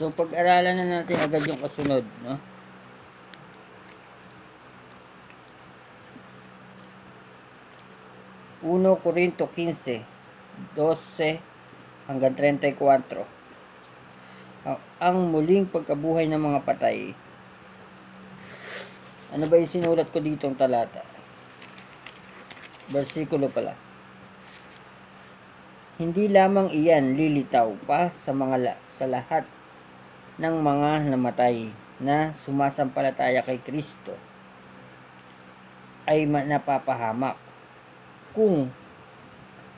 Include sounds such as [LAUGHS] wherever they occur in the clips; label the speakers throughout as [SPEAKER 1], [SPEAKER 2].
[SPEAKER 1] So, pag-aralan na natin agad yung kasunod, no? Uno Corinto 15, 12 hanggang 34. Ang, muling pagkabuhay ng mga patay. Ano ba yung sinulat ko dito ang talata? Versikulo pala. Hindi lamang iyan lilitaw pa sa mga la- sa lahat ng mga namatay na sumasampalataya kay Kristo ay ma- napapahamak. Kung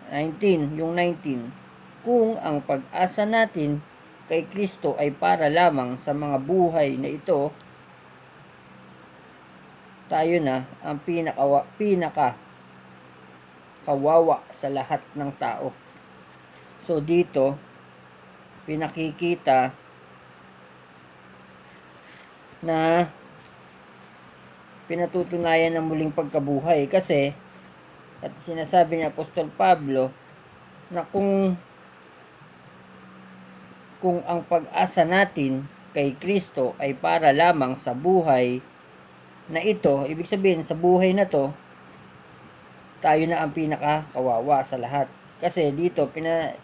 [SPEAKER 1] 19, yung 19, kung ang pag-asa natin kay Kristo ay para lamang sa mga buhay na ito, tayo na ang pinaka, pinaka kawawa sa lahat ng tao. So dito, pinakikita na pinatutunayan ng muling pagkabuhay kasi at sinasabi ni Apostol Pablo na kung kung ang pag-asa natin kay Kristo ay para lamang sa buhay na ito, ibig sabihin sa buhay na to, tayo na ang pinakakawawa sa lahat. Kasi dito, pina,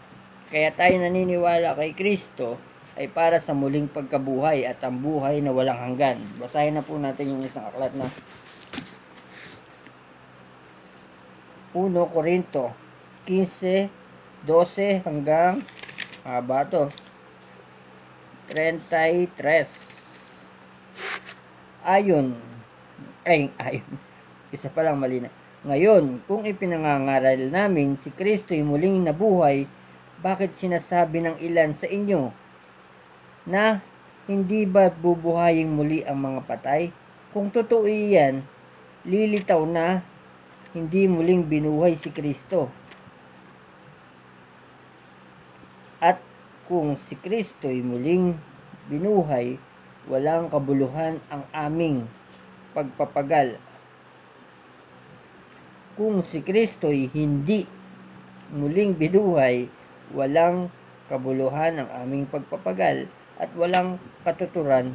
[SPEAKER 1] kaya tayo naniniwala kay Kristo ay para sa muling pagkabuhay at ang buhay na walang hanggan. Basahin na po natin yung isang aklat na 1 Korinto 15, 12 hanggang haba to. 33. Ayon, ay, ayon, [LAUGHS] isa pa lang mali na. Ngayon, kung ipinangangaral namin si Kristo'y muling nabuhay, bakit sinasabi ng ilan sa inyo na hindi ba bubuhayin muli ang mga patay? Kung totoo iyan, lilitaw na hindi muling binuhay si Kristo. At kung si Kristo'y muling binuhay, walang kabuluhan ang aming pagpapagal. Kung si Kristo'y hindi muling binuhay, walang kabuluhan ang aming pagpapagal at walang katuturan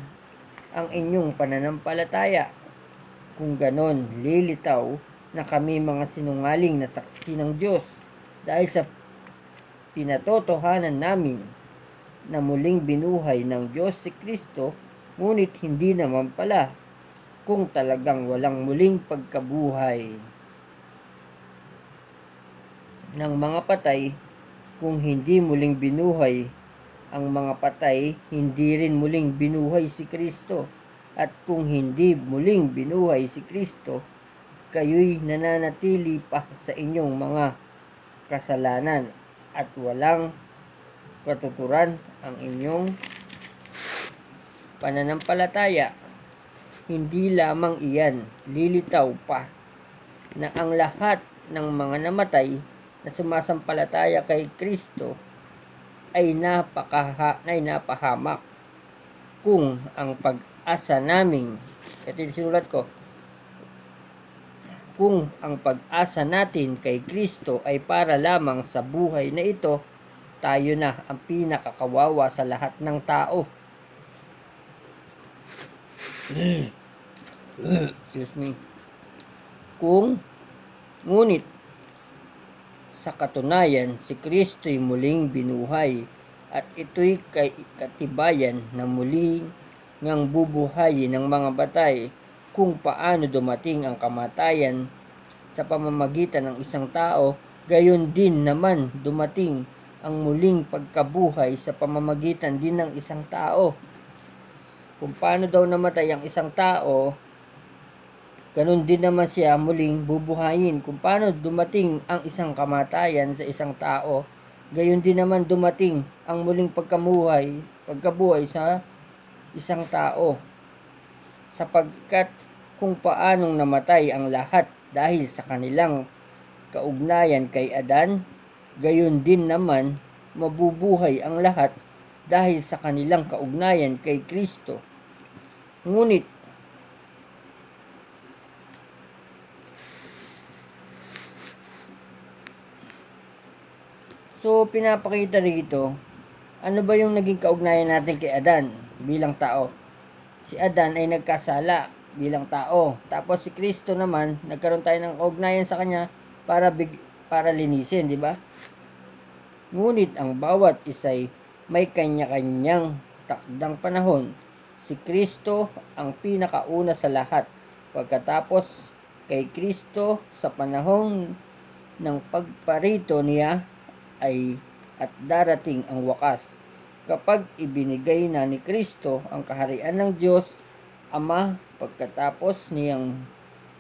[SPEAKER 1] ang inyong pananampalataya. Kung ganon, lilitaw na kami mga sinungaling na saksi ng Diyos dahil sa pinatotohanan namin na muling binuhay ng Diyos si Kristo, ngunit hindi naman pala kung talagang walang muling pagkabuhay ng mga patay, kung hindi muling binuhay ang mga patay, hindi rin muling binuhay si Kristo. At kung hindi muling binuhay si Kristo, kayo'y nananatili pa sa inyong mga kasalanan at walang katuturan ang inyong pananampalataya. Hindi lamang iyan, lilitaw pa na ang lahat ng mga namatay na sumasampalataya kay Kristo ay napakaha, ay napahamak kung ang pag-asa naming ito yung sinulat ko kung ang pag-asa natin kay Kristo ay para lamang sa buhay na ito, tayo na ang pinakakawawa sa lahat ng tao. [CLEARS THROAT] Excuse me. Kung, ngunit, sa katunayan, si Kristo'y muling binuhay at ito'y kay katibayan na muling ngang bubuhayin ng mga batay kung paano dumating ang kamatayan sa pamamagitan ng isang tao, gayon din naman dumating ang muling pagkabuhay sa pamamagitan din ng isang tao. Kung paano daw namatay ang isang tao, ganun din naman siya muling bubuhayin. Kung paano dumating ang isang kamatayan sa isang tao, gayon din naman dumating ang muling pagkamuhay, pagkabuhay sa isang tao sapagkat kung paanong namatay ang lahat dahil sa kanilang kaugnayan kay Adan, gayon din naman mabubuhay ang lahat dahil sa kanilang kaugnayan kay Kristo. Ngunit, so pinapakita rito Ano ba yung naging kaugnayan natin kay Adan bilang tao? Si Adan ay nagkasala bilang tao. Tapos si Kristo naman, nagkaroon tayo ng kaugnayan sa kanya para big, para linisin, di ba? Ngunit ang bawat isa'y may kanya-kanyang takdang panahon. Si Kristo ang pinakauna sa lahat. Pagkatapos kay Kristo sa panahon ng pagparito niya ay at darating ang wakas. Kapag ibinigay na ni Kristo ang kaharian ng Diyos, Ama, pagkatapos niyang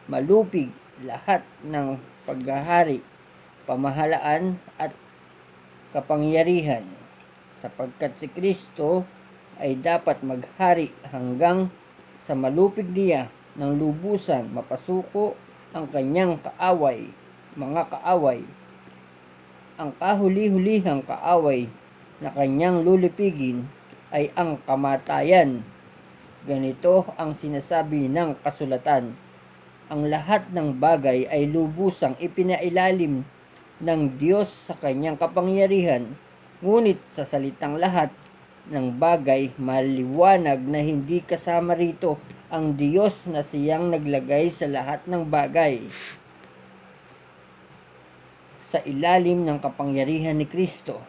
[SPEAKER 1] malupig lahat ng paghahari, pamahalaan at kapangyarihan, sapagkat si Kristo ay dapat maghari hanggang sa malupig niya ng lubusan mapasuko ang kanyang kaaway, mga kaaway. Ang kahuli-hulihang kaaway na kanyang lulipigin ay ang kamatayan. Ganito ang sinasabi ng kasulatan. Ang lahat ng bagay ay lubusang ipinailalim ng Diyos sa kanyang kapangyarihan, ngunit sa salitang lahat ng bagay maliwanag na hindi kasama rito ang Diyos na siyang naglagay sa lahat ng bagay sa ilalim ng kapangyarihan ni Kristo.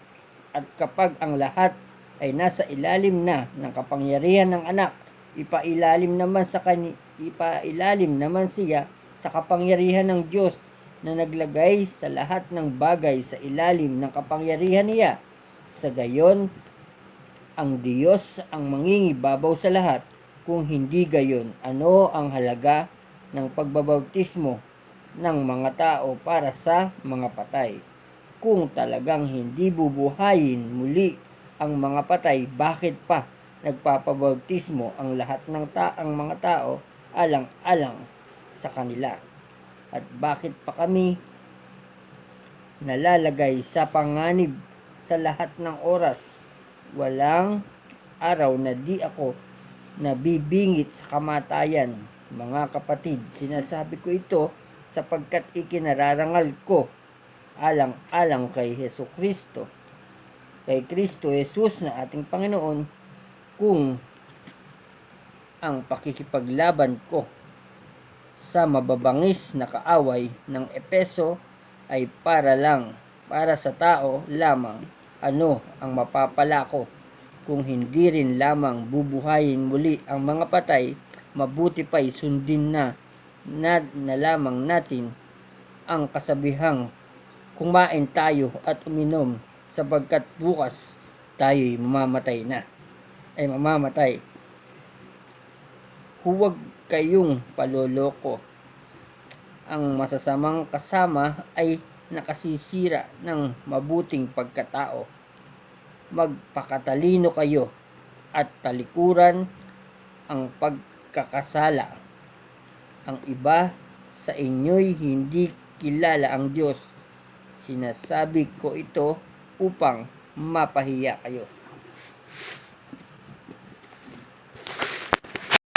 [SPEAKER 1] At kapag ang lahat ay nasa ilalim na ng kapangyarihan ng anak, ipailalim naman sa kani, ipailalim naman siya sa kapangyarihan ng Diyos na naglagay sa lahat ng bagay sa ilalim ng kapangyarihan niya. Sa gayon, ang Diyos ang mangingibabaw sa lahat. Kung hindi gayon, ano ang halaga ng pagbabautismo ng mga tao para sa mga patay? Kung talagang hindi bubuhayin muli ang mga patay, bakit pa nagpapabautismo ang lahat ng ta ang mga tao alang-alang sa kanila? At bakit pa kami nalalagay sa panganib sa lahat ng oras? Walang araw na di ako nabibingit sa kamatayan. Mga kapatid, sinasabi ko ito sapagkat ikinararangal ko. Alang-alang kay Heso Kristo. Kay Kristo Jesus na ating Panginoon kung ang pakikipaglaban ko sa mababangis na kaaway ng Epeso ay para lang, para sa tao lamang, ano ang mapapala ko? Kung hindi rin lamang bubuhayin muli ang mga patay, mabuti pa'y sundin na, na, na lamang natin ang kasabihang kumain tayo at uminom sapagkat bukas tayo'y mamamatay na. Ay mamamatay. Huwag kayong paloloko. Ang masasamang kasama ay nakasisira ng mabuting pagkatao. Magpakatalino kayo at talikuran ang pagkakasala. Ang iba sa inyo'y hindi kilala ang Diyos. Sinasabi ko ito upang mapahiya kayo.